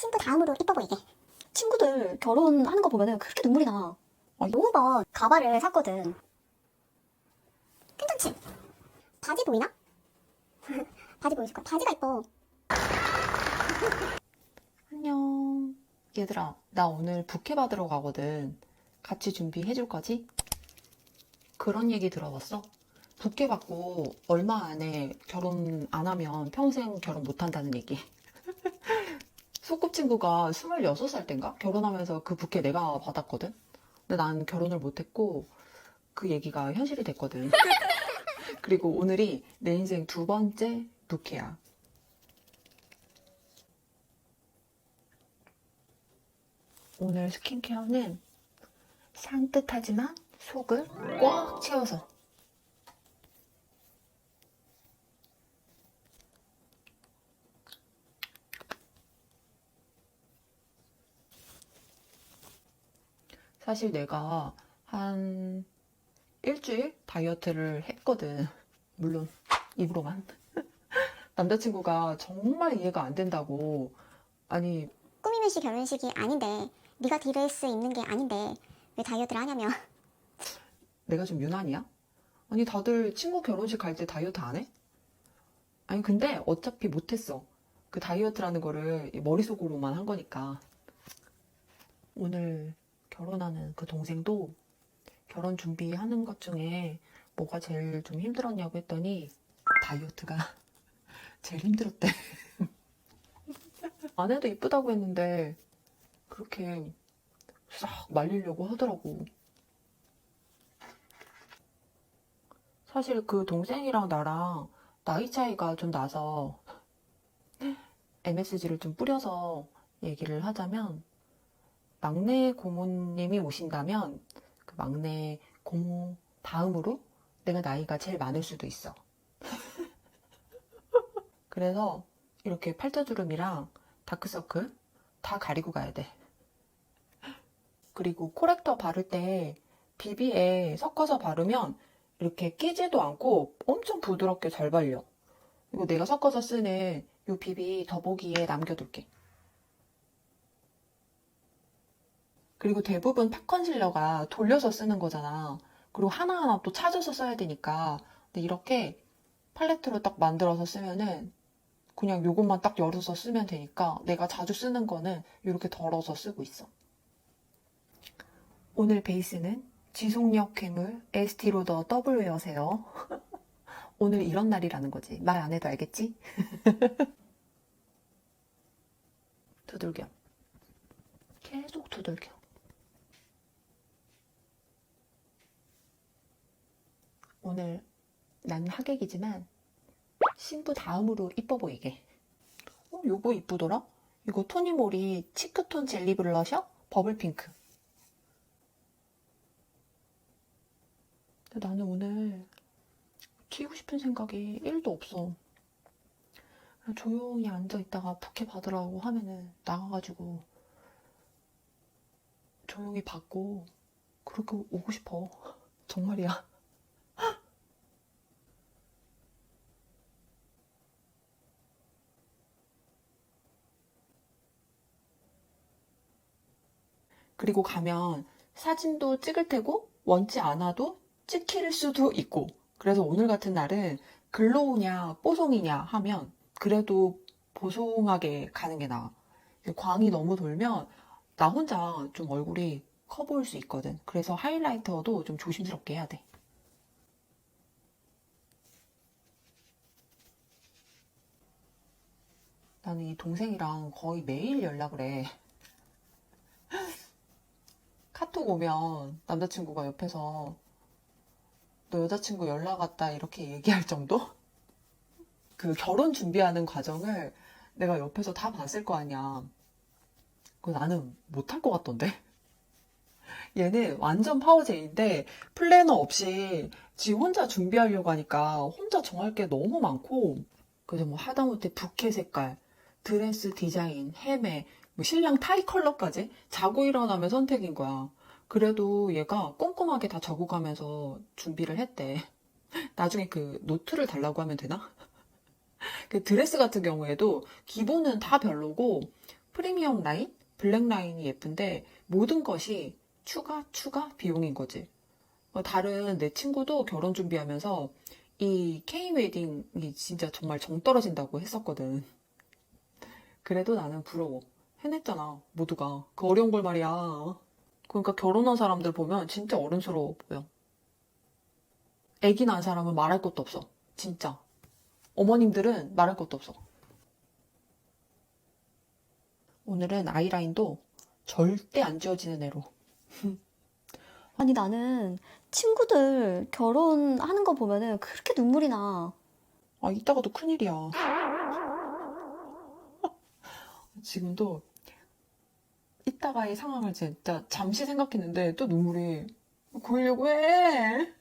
신부 다음으로 이뻐 보이게. 친구들 결혼하는 거 보면은 그렇게 눈물이 나. 노후번 가발을 샀거든. 괜찮지? 바지 보이나? 바지 보여줄까? 바지가 이뻐. 안녕. 얘들아, 나 오늘 부케 받으러 가거든. 같이 준비해 줄 거지? 그런 얘기 들어봤어? 부케 받고 얼마 안에 결혼 안 하면 평생 결혼 못 한다는 얘기. 소꿉친구가 26살 땐가? 결혼하면서 그 부케 내가 받았거든? 근데 난 결혼을 못 했고 그 얘기가 현실이 됐거든. 그리고 오늘이 내 인생 두 번째 부케야. 오늘 스킨케어는 산뜻하지만 속을 꽉 채워서 사실 내가 한 일주일 다이어트를 했거든. 물론 입으로만. 남자친구가 정말 이해가 안 된다고. 아니, 꾸미는 씨 결혼식이 아닌데 네가 수 있는 게 아닌데 왜 다이어트를 하냐며. 내가 좀 유난이야? 아니, 다들 친구 결혼식 갈 때 다이어트 안 해? 아니, 근데 어차피 못했어. 그 다이어트라는 거를 머릿속으로만 한 거니까. 오늘 결혼하는 그 동생도 결혼 준비하는 것 중에 뭐가 제일 좀 힘들었냐고 했더니 다이어트가 제일 힘들었대. 아내도 이쁘다고 했는데 그렇게 싹 말리려고 하더라고. 사실 그 동생이랑 나랑 나이 차이가 좀 나서 MSG를 좀 뿌려서 얘기를 하자면 막내 고모님이 오신다면 그 막내 고모 다음으로 내가 나이가 제일 많을 수도 있어. 그래서 이렇게 팔자주름이랑 다크서클 다 가리고 가야 돼. 그리고 코렉터 바를 때 비비에 섞어서 바르면 이렇게 끼지도 않고 엄청 부드럽게 잘 발려. 이거 내가 섞어서 쓰는 이 비비 더보기에 남겨둘게. 그리고 대부분 팝 컨실러가 돌려서 쓰는 거잖아. 그리고 하나하나 또 찾아서 써야 되니까. 근데 이렇게 팔레트로 딱 만들어서 쓰면은 그냥 요것만 딱 열어서 쓰면 되니까 내가 자주 쓰는 거는 이렇게 덜어서 쓰고 있어. 오늘 베이스는 지속력 괴물 에스티로더 W여세요. 오늘 이런 날이라는 거지. 말 안 해도 알겠지? 두들겨. 계속 두들겨. 오늘 난 하객이지만 신부 다음으로 이뻐 보이게. 어, 요거 이쁘더라? 이거 토니모리 치크톤 젤리 블러셔? 버블 핑크. 근데 나는 오늘 튀고 싶은 생각이 1도 없어. 조용히 앉아 있다가 부케 받으라고 하면은 나가가지고 조용히 받고 그렇게 오고 싶어. 정말이야. 그리고 가면 사진도 찍을 테고 원치 않아도 찍힐 수도 있고 그래서 오늘 같은 날은 글로우냐 뽀송이냐 하면 그래도 보송하게 가는 게 나아. 광이 너무 돌면 나 혼자 좀 얼굴이 커 보일 수 있거든. 그래서 하이라이터도 좀 조심스럽게 해야 돼. 나는 이 동생이랑 거의 매일 연락을 해. 오면 남자친구가 옆에서 너 여자친구 연락 왔다 이렇게 얘기할 정도? 그 결혼 준비하는 과정을 내가 옆에서 다 봤을 거 아니야. 그 나는 못할 것 같던데? 얘는 완전 파워제인데 플래너 없이 지 혼자 준비하려고 하니까 혼자 정할 게 너무 많고 그래서 뭐 하다못해 부케 색깔, 드레스 디자인, 헤매, 뭐 신랑 타이 컬러까지 자고 일어나면 선택인 거야. 그래도 얘가 꼼꼼하게 다 적어가면서 준비를 했대. 나중에 그 노트를 달라고 하면 되나? 그 드레스 같은 경우에도 기본은 다 별로고 프리미엄 라인, 블랙 라인이 예쁜데 모든 것이 추가, 추가 비용인 거지. 어, 다른 내 친구도 결혼 준비하면서 이 K 웨딩이 진짜 정말 정 떨어진다고 했었거든. 그래도 나는 부러워. 해냈잖아, 모두가. 그 어려운 걸 말이야. 그러니까 결혼한 사람들 보면 진짜 어른스러워 보여. 애기 낳은 사람은 말할 것도 없어. 진짜. 어머님들은 말할 것도 없어. 오늘은 아이라인도 절대 안 지워지는 애로. 아니 나는 친구들 결혼하는 거 보면은 그렇게 눈물이 나. 아, 이따가도 큰일이야. 지금도 이따가의 상황을 진짜 잠시 생각했는데 또 눈물이 고이려고 해.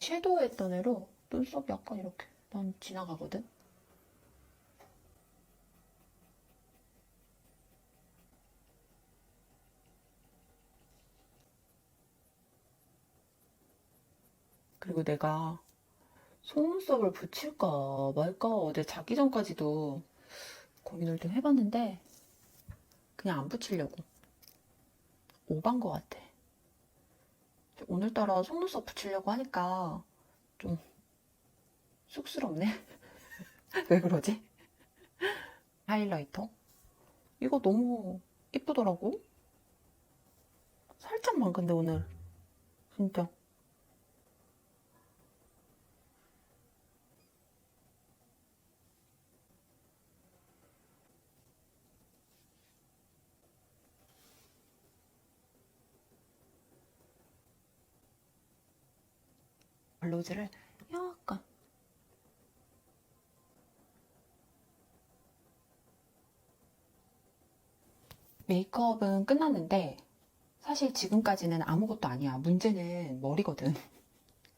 섀도우 했던 애로 눈썹 약간 이렇게 난 지나가거든? 그리고 내가 속눈썹을 붙일까 말까 어제 자기 전까지도 고민을 좀 해봤는데 그냥 안 붙이려고 오반 것 같아. 오늘따라 속눈썹 붙이려고 하니까 좀 쑥스럽네. 왜 그러지? 하이라이터? 이거 너무 이쁘더라고. 살짝만 근데 오늘 진짜 블로즈를 약간 메이크업은 끝났는데 사실 지금까지는 아무것도 아니야. 문제는 머리거든.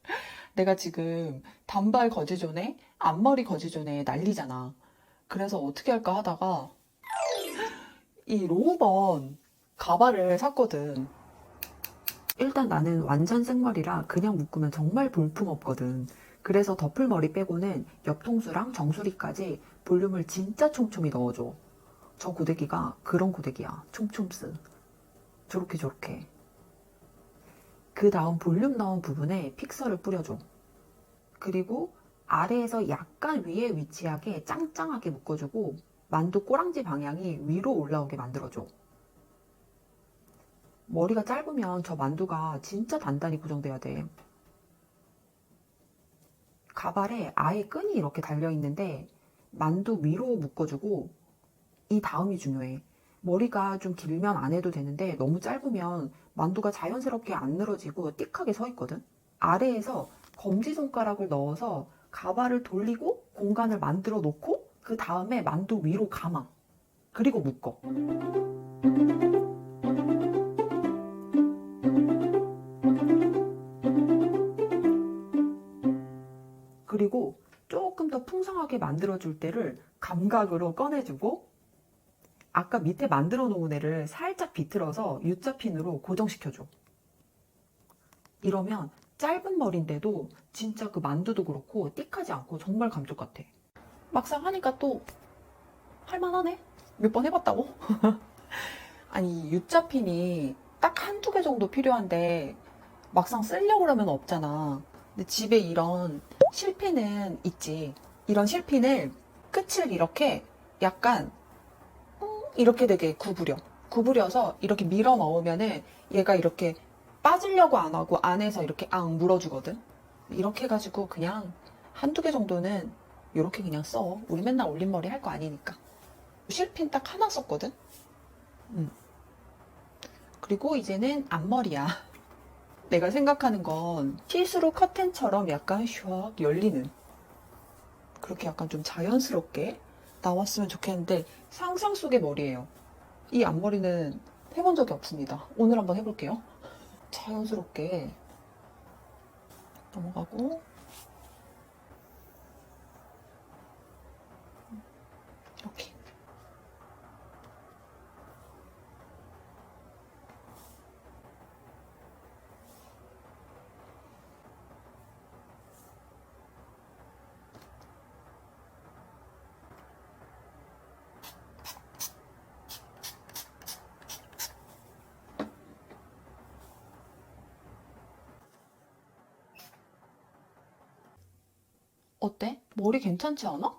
내가 지금 단발 거지존에 앞머리 거지존에 난리잖아. 그래서 어떻게 할까 하다가 이 로우번 가발을 샀거든. 일단 나는 완전 생머리라 그냥 묶으면 정말 볼품 없거든. 그래서 덮을머리 빼고는 옆통수랑 정수리까지 볼륨을 진짜 촘촘히 넣어줘. 저 고데기가 그런 고데기야. 촘촘스. 저렇게 저렇게. 그 다음 볼륨 넣은 부분에 픽서를 뿌려줘. 그리고 아래에서 약간 위에 위치하게 짱짱하게 묶어주고 만두 꼬랑지 방향이 위로 올라오게 만들어줘. 머리가 짧으면 저 만두가 진짜 단단히 고정돼야 돼. 가발에 아예 끈이 이렇게 달려 있는데 만두 위로 묶어주고 이 다음이 중요해. 머리가 좀 길면 안 해도 되는데 너무 짧으면 만두가 자연스럽게 안 늘어지고 띡하게 서 있거든. 아래에서 검지 손가락을 넣어서 가발을 돌리고 공간을 만들어 놓고 그 다음에 만두 위로 감아. 그리고 묶어. 그리고 조금 더 풍성하게 만들어줄 때를 감각으로 꺼내주고 아까 밑에 만들어 놓은 애를 살짝 비틀어서 U자 핀으로 고정시켜줘. 이러면 짧은 머리인데도 진짜 그 만두도 그렇고 띡하지 않고 정말 감쪽 같아. 막상 하니까 또 할만하네? 몇 번 해봤다고? 아니 U자 핀이 딱 한두 개 정도 필요한데 막상 쓰려고 그러면 없잖아. 근데 집에 이런 실핀은 있지. 이런 실핀을 끝을 이렇게 약간 음, 이렇게 되게 구부려. 구부려서 이렇게 밀어 넣으면은 얘가 이렇게 빠지려고 안 하고 안에서 이렇게 앙 물어주거든. 이렇게 해가지고 그냥 한두 개 정도는 이렇게 그냥 써. 우리 맨날 올림머리 할 거 아니니까. 실핀 딱 하나 썼거든. 음. 그리고 이제는 앞머리야. 내가 생각하는 건 시스루 커튼처럼 약간 슉 열리는 그렇게 약간 좀 자연스럽게 나왔으면 좋겠는데 상상 속의 머리예요. 이 앞머리는 해본 적이 없습니다. 오늘 한번 해볼게요. 자연스럽게 넘어가고 이렇게 어때? 머리 괜찮지 않아?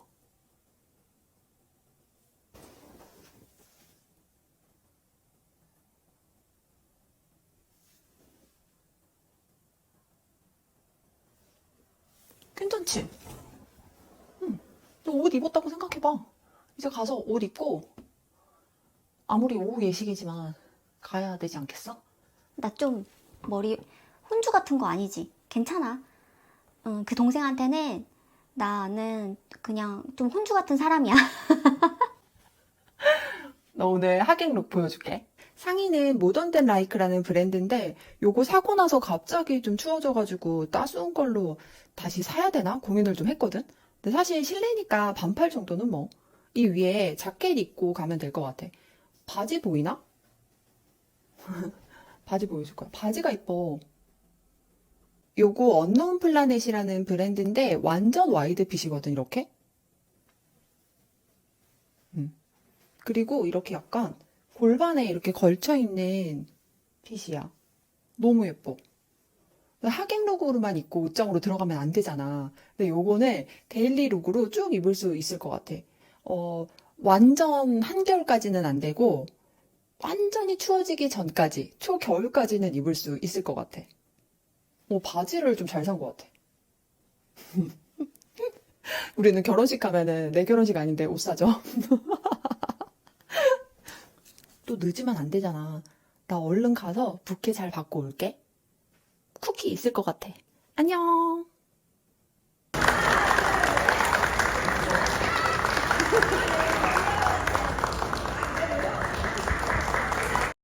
괜찮지? 응. 너옷 입었다고 생각해봐. 이제 가서 옷 입고, 아무리 오후 예식이지만, 가야 되지 않겠어? 나 좀 머리 혼주 같은 거 아니지? 괜찮아. 응, 그 동생한테는 나는 그냥 좀 혼주 같은 사람이야. 나 오늘 하객 룩 보여줄게. 상의는 모던덴 라이크라는 브랜드인데 요거 사고 나서 갑자기 좀 추워져가지고 따스운 걸로 다시 사야 되나 고민을 좀 했거든. 근데 사실 실내니까 반팔 정도는 뭐 이 위에 자켓 입고 가면 될 것 같아. 바지 보이나? 바지 보여줄 거야. 바지가 이뻐. 요거 언노운 플라넷이라는 브랜드인데 완전 와이드 핏이거든 이렇게. 그리고 이렇게 약간 골반에 이렇게 걸쳐 있는 핏이야. 너무 예뻐. 하객 룩으로만 입고 옷장으로 들어가면 안 되잖아. 근데 요거는 데일리 룩으로 쭉 입을 수 있을 것 같아. 어, 완전 한겨울까지는 안 되고, 완전히 추워지기 전까지, 초겨울까지는 입을 수 있을 것 같아. 어, 바지를 좀 잘 산 것 같아. 우리는 결혼식 가면은 내 결혼식 아닌데 옷 사죠? 또 늦으면 안 되잖아. 나 얼른 가서 부케 잘 받고 올게. 쿠키 있을 것 같아. 안녕.